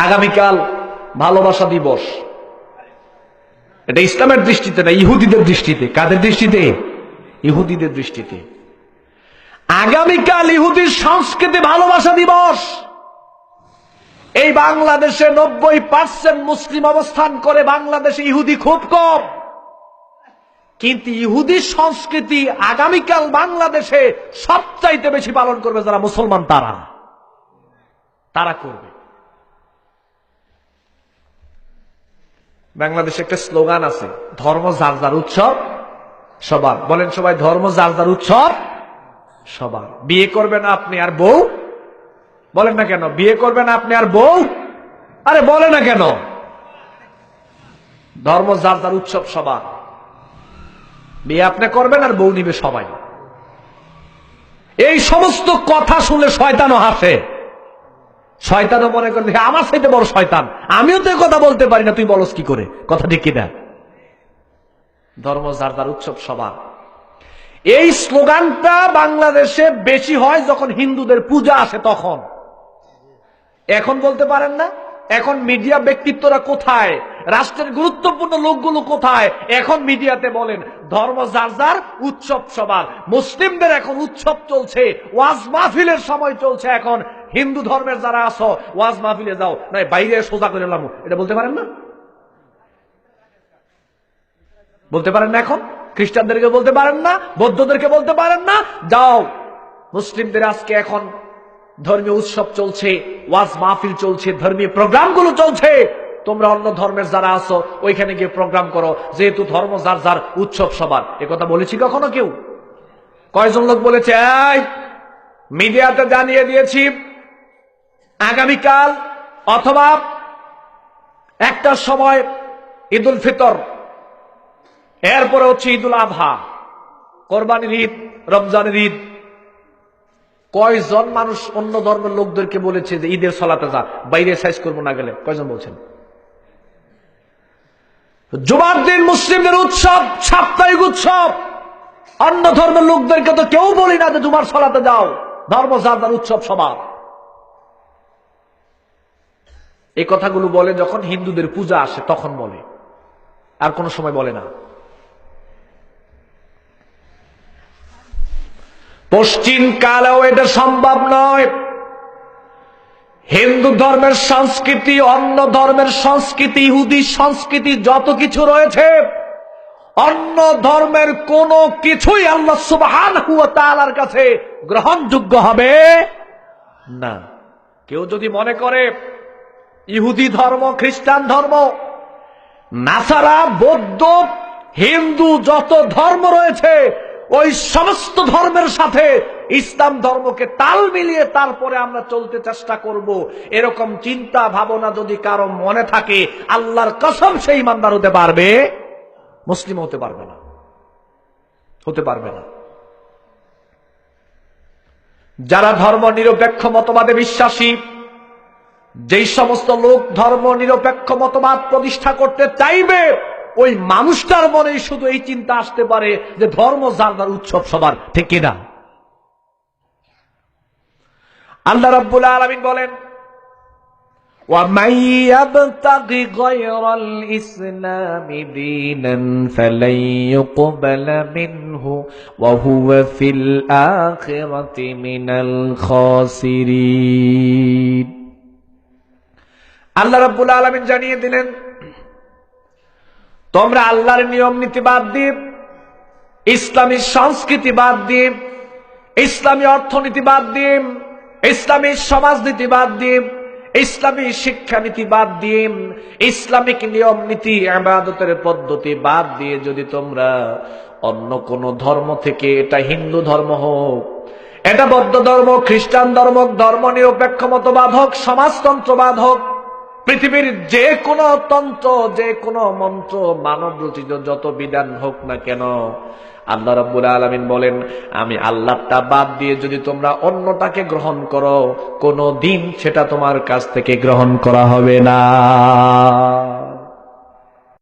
আগামীকাল ভালোবাসা দিবস। এটা ইসলামের দৃষ্টিতে না, ইহুদিদের দৃষ্টিতে। কাদের দৃষ্টিতে? ইহুদিদের দৃষ্টিতে। আগামীকাল ইহুদির সংস্কৃতি ভালোবাসা দিবস। এই বাংলাদেশে নব্বই পার্সেন্ট মুসলিম অবস্থান করে বাংলাদেশে ইহুদি খুব কম। কিন্তু ইহুদি সংস্কৃতি আগামীকাল বাংলাদেশে সবচাইতে বেশি পালন করবে যারা মুসলমান, তারা। তারা করবে। বাংলাদেশে একটা স্লোগান আছে, ধর্ম যার যার উৎসব, সবার। বলেন সবাই, ধর্ম যার যার উৎসব, সবার। বিয়ে করবেন আপনি আর বউ? বলেন না কেন? বিয়ে করবেন আপনি আর বউ? আরে বলে না কেন? ধর্ম যার যার উৎসব, সবার। বিয়ে আপনি করবেন আর বউ নিবে সবাই। এই সমস্ত কথা শুনলে শয়তানও হাসে। শয়তানও মনে করে, দেখে, আমার সাথে বড় শয়তান। আমিও তো কথা বলতে পারি না, তুই বলস কি করে? কথা ঠিক কিনা? ধর্ম যার উৎসব সবার। এই স্লোগানটা বাংলাদেশে বেশি হয় যখন হিন্দুদের পূজা আসে তখন। এখন বলতে পারেন না, এখন মিডিয়া ব্যক্তিত্বরা কোথায়? রাষ্ট্রের গুরুত্বপূর্ণ লোকগুলো কোথায়? এখন মিডিয়াতে বলেন, ধর্ম যার যার উৎসব সবার। মুসলিমদের এখন উৎসব চলছে, ওয়াজ মাহফিলের সময় চলছে এখন। হিন্দু ধর্মের যারা আছো, ওয়াজ মাহফিলে যাও নয় বাইরে সোজা করে এলাম এটা বলতে পারেন না? বলতে পারেন না এখন? খ্রিস্টানদেরকে বলতে পারেন না? বৌদ্ধদেরকে বলতে পারেন না? যাও। মুসলিমদের আজকে এখন ধর্মীয় উৎসব চলছে, ওয়াজ মাহফিল চলছে, ধর্মীয় প্রোগ্রামগুলো চলছে। তোমরা অন্য ধর্মের যারা আছো, ওইখানে গিয়ে প্রোগ্রাম করো। যেহেতু ধর্ম যার যার উৎসব সবার। কথা বলেছি কখনো কেউ? কয়জন লোক বলেছে মিডিয়াতে জানিয়ে দিয়েছি আগামীকাল অথবা একটা সময় ঈদুল ফিতর, এরপরে হচ্ছে ঈদুল আধা, কোরবানির ঈদ, রমজানের ঈদ। কয়জন মানুষ অন্য ধর্মের লোকদেরকে বলেছে যে ঈদের সলাতে যা, বাইরে সাইজ করব না গেলে, কয়জন বলছেন? জুমার দিন মুসলিমদের উৎসব, সাপ্তাহিক উৎসব। অন্য ধর্মের লোকদেরকে তো কেউ বলি না যে জুমার সলাতে যাও। ধর্ম যার উৎসব সবার। এই কথাগুলো বলে যখন হিন্দুদের পূজা আসে, তখন বলে। আর কোনো সময় বলে না। পশ্চিম কালেও এটা সম্ভব নয়। হিন্দু ধর্মের সংস্কৃতি, অন্য ধর্মের সংস্কৃতি, ইহুদি সংস্কৃতি যত কিছু রয়েছে, অন্য ধর্মের কোন কিছুই আল্লাহ সুবহান তালার কাছে গ্রহণযোগ্য হবে না। কেউ যদি মনে করে ইহুদি ধর্ম, খ্রিস্টান ধর্ম, নাসারা, বৌদ্ধ, হিন্দু যত ধর্ম রয়েছে, ওই সমস্ত ধর্মের সাথে ইসলাম ধর্মকে তাল মিলিয়ে তারপরে আমরা চলতে চেষ্টা করব। এরকম চিন্তা, ভাবনা যদি কারও মনে থাকে, আল্লাহর কসম সেই ইমানদার হতে পারবে। মুসলিম হতে পারবে না। হতে পারবে না। যারা ধর্ম নিরপেক্ষ মতবাদে বিশ্বাসী যেই সমস্ত লোক ধর্ম নিরপেক্ষ মতবাদ প্রতিষ্ঠা করতে চাইবে ওই মানুষটার মনে শুধু এই চিন্তা আসতে পারে যে ধর্ম যার যার উৎসব সবার ঠিক কিনা আল্লাহ রাব্বুল আলামিন বলেন ومن يبتغ غير الإسلام دينا فلن يقبل منه وهو في الآخرة من الخاسرين আল্লাহ রাব্বুল আলামিন জানিয়ে দিলেন, তোমরা আল্লাহর নিয়ম নীতি বাদ দিয়ে, ইসলামী সংস্কৃতি বাদ দিয়ে, ইসলামী অর্থনীতি বাদ দিয়ে, ইসলামী সমাজনীতি বাদ দিয়ে, ইসলামী শিক্ষানীতি বাদ দিয়ে, ইসলামিক নিয়ম নীতি আবাদতের পদ্ধতি বাদ দিয়ে যদি তোমরা অন্য কোন ধর্ম থেকে, এটা হিন্দু ধর্ম হোক, এটা বৌদ্ধ ধর্ম, খ্রিস্টান ধর্ম ধর্ম নিরপেক্ষ মতবাদ হোক, সমাজতন্ত্রবাদ হোক পৃথিবীর যে কোনো তন্ত্র যে কোনো মন্ত্র মানব রচিত যত বিধান হোক না কেন, আল্লাহ রাব্বুল আলামিন বলেন, আমি আল্লাহটা বাদ দিয়ে যদি তোমরা অন্যটাকে গ্রহণ করো, কোনো দিন সেটা তোমার কাছ থেকে গ্রহণ করা হবে না।